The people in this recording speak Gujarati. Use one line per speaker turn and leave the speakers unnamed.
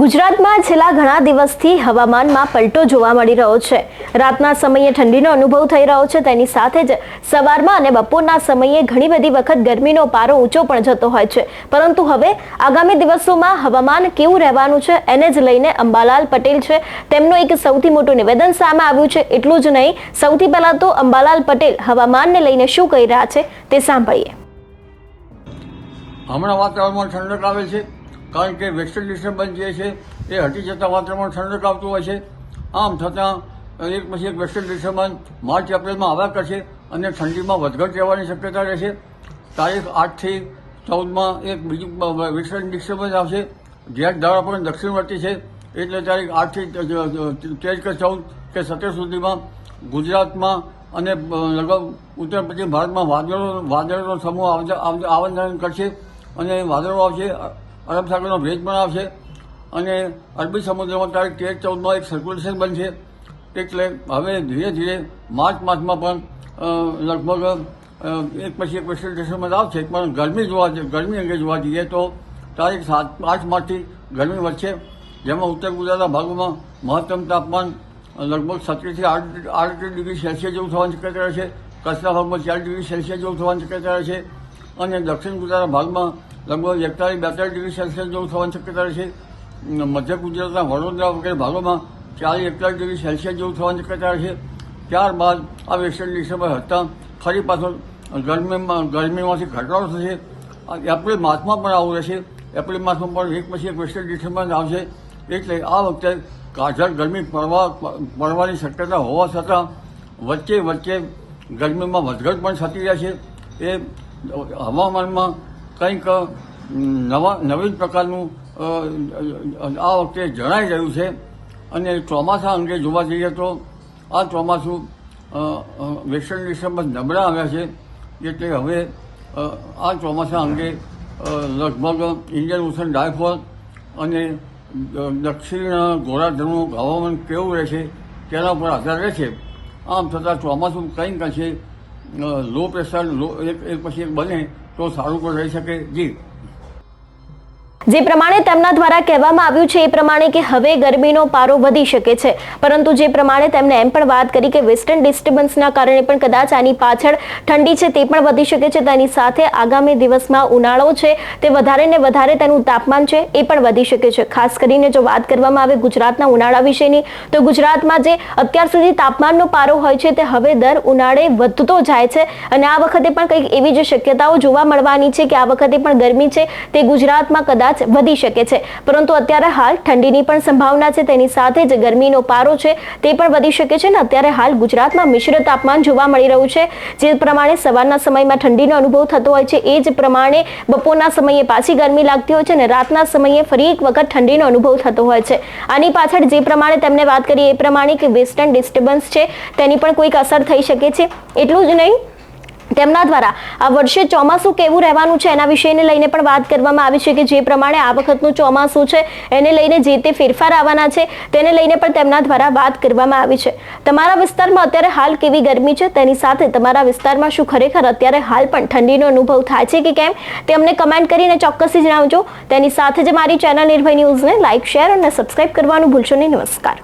ગુજરાતમાં છેલ્લા ઘણા દિવસથી હવામાનમાં પલટો જોવા મળી રહ્યો છે. રાતના સમયે ઠંડીનો અનુભવ થઈ રહ્યો છે. તેની સાથે જ સવારમાં અને બપોરના સમયે ઘણી બધી વખત ગરમીનો પારો ઊંચો પણ જતો હોય છે. પરંતુ હવે આગામી દિવસોમાં હવામાન કેવું રહેવાનું છે એને જ લઈને અંબાલાલ પટેલ છે. તેમનું એક સૌથી મોટું નિવેદન સામે આવ્યું છે. એટલું જ નહીં, સૌથી પહેલાં તો અંબાલાલ પટેલ હવામાનને લઈને શું કહી રહ્યા છે તે સાંભળીએ.
હમણાં વાતાવરણમાં ઠંડક આવે છે. કારણ કે વેસ્ટર્ન ડિસ્ટર્બન્સ જે છે, એ હટી જતાં વાતાવરણમાં ઠંડક આવતું હોય છે. આમ છતાં એક પછી એક વેસ્ટર્ન ડિસ્ટર્બન્સ માર્ચ, એપ્રિલમાં આવ્યા કરશે અને ઠંડીમાં વધઘટ રહેવાની શક્યતા રહેશે. તારીખ આઠથી ચૌદમાં એક બીજું વેસ્ટર્ન ડિસ્ટર્બન્સ આવશે. જ્યાં ધારા પણ દક્ષિણવર્તી છે. એટલે તારીખ આઠથી તેર કે ચૌદ કે સત્તર સુધીમાં ગુજરાતમાં અને લગભગ ઉત્તર પશ્ચિમ ભારતમાં વાદળો, વાદળોનો સમૂહ આવન જાવન કરશે અને વાદળો આવશે. અરબ સાગરનો ભેજ પણ આવશે અને અરબી સમુદ્રમાં તારીખ તેર, ચૌદમાં એક સર્ક્યુલેશન બનશે. એટલે હવે ધીરે ધીરે માર્ચ માસમાં પણ લગભગ એક પછી એક વેસ્ટર્ન આવશે. પણ ગરમી જોવા ગરમી અંગે જોવા જઈએ તો તારીખ સાત આઠ માર્ચથી ગરમી વધશે. જેમાં ઉત્તર ગુજરાતના ભાગોમાં મહત્તમ તાપમાન લગભગ સત્તરથી આઠ આઠ ડિગ્રી સેલ્સિયસ જેવું થવાની શક્યતા રહેશે કચ્છના ભાગમાં ચાર ડિગ્રી સેલ્સિયસ જેવું થવાની શક્યતા રહેશે અને દક્ષિણ ગુજરાતના ભાગમાં લગભગ એકતાલીસ, બેતાલીસ ડિગ્રી સેલ્સિયસ જેવું થવાની શક્યતા રહેશે. મધ્ય ગુજરાતના વડોદરા વગેરે ભાગોમાં ચાલીસ, એકતાલીસ ડિગ્રી સેલ્સિયસ જેવું થવાની શક્યતા રહેશે. ત્યારબાદ આ વેસ્ટર્ન ડિસ્ટર્બન્સ હતા ફરી પાછો ગરમીમાં, ગરમીમાંથી ઘટાડો થશે. એપ્રિલ માસમાં પણ આવું રહેશે. એપ્રિલ માસમાં પણ એક પછી એક વેસ્ટર્ન ડિસ્ટર્બન્સ આવશે. એટલે આ વખતે કાઢળ ગરમી પડવા, પડવાની શક્યતા હોવા છતાં વચ્ચે વચ્ચે ગરમીમાં વધઘટ પણ થતી રહેશે. એ હવામાનમાં કંઈક નવા, નવીન પ્રકારનું આ વખતે જણાઈ રહ્યું છે. અને ચોમાસા અંગે જોવા જઈએ તો, આ ચોમાસું વેસ્ટર્ન ડિસ્ટર્બન્સ નબળા આવ્યા છે. એટલે હવે આ ચોમાસા અંગે લગભગ ઇન્ડિયન ઓશન ડાયફોલ અને દક્ષિણ ગોરાધનું હવામાન કેવું રહેશે તેના ઉપર આધાર રહેશે. આમ છતાં ચોમાસું કંઈક અંશે લો પ્રેશર, લો એક પછી એક બને તો સારું પણ રહી શકે જી
જે પ્રમાણે તેમના દ્વારા કહેવામાં આવ્યું છે એ પ્રમાણે કે હવે ગરમીનો પારો વધી શકે છે. પરંતુ જે પ્રમાણે તેમણે એમ પણ વાત કરી કે વેસ્ટર્ન ડિસ્ટર્બન્સના કારણે પણ કદાચ આની પાછળ ઠંડી છે તે પણ વધી શકે છે. તેની સાથે આગામી દિવસમાં ઉનાળો છે તે વધારે ને વધારે તેનું તાપમાન છે એ પણ વધી શકે છે. ખાસ કરીને જો વાત કરવામાં આવે ગુજરાતના ઉનાળા વિશેની, તો ગુજરાતમાં જે અત્યાર સુધી તાપમાનનો પારો હોય છે તે હવે દર ઉનાળે વધતો જાય છે અને આ વખતે પણ કંઈક એવી જ શક્યતાઓ જોવા મળવાની છે કે આ વખતે પણ ગરમી છે. તે ગુજરાતમાં કદાચ વધી શકે છે. પરંતુ અત્યારે હાલ ઠંડીની પણ સંભાવના છે. તેની સાથે જ ગરમીનો પારો છે. તે પણ વધી શકે છે ને અત્યારે હાલ ગુજરાતમાં મિશ્ર તાપમાન જોવા મળી રહ્યું છે. જે પ્રમાણે સવારના સમયમાં ઠંડીનો અનુભવ થતો હોય છે. એ જ પ્રમાણે બપોરના સમયે પાછી ગરમી લાગતી હોય છે અને રાતના સમયે ફરી એક વખત ઠંડીનો અનુભવ થતો હોય છે. આની પાછળ જે પ્રમાણે તેમને વાત કરી એ પ્રમાણે કે વેસ્ટર્ન ડિસ્ટર્બન્સ છે. તેની પણ કોઈક અસર થઈ શકે છે. એટલું જ નહીં તેમના દ્વારા આ વર્ષે ચોમાસું કેવું રહેવાનું છે એના વિષયને લઈને પણ વાત કરવામાં આવી છે કે જે પ્રમાણે આ વખતનું ચોમાસું છે, એને લઈને જે તે ફેરફાર આવવાના છે, તેને લઈને પણ તેમના દ્વારા વાત કરવામાં આવી છે. તમારા વિસ્તારમાં અત્યારે હાલ કેવી ગરમી છે? તેની સાથે તમારા વિસ્તારમાં શું ખરેખર અત્યારે હાલ પણ ઠંડીનો અનુભવ થાય છે કે કેમ? તે અમને કમેન્ટ કરીને ચોક્કસથી જણાવજો. તેની સાથે જ મારી ચેનલ નિર્ભય ન્યૂઝને લાઇક શેર અને સબસ્ક્રાઇબ કરવાનું ભૂલશો નહીં. નમસ્કાર.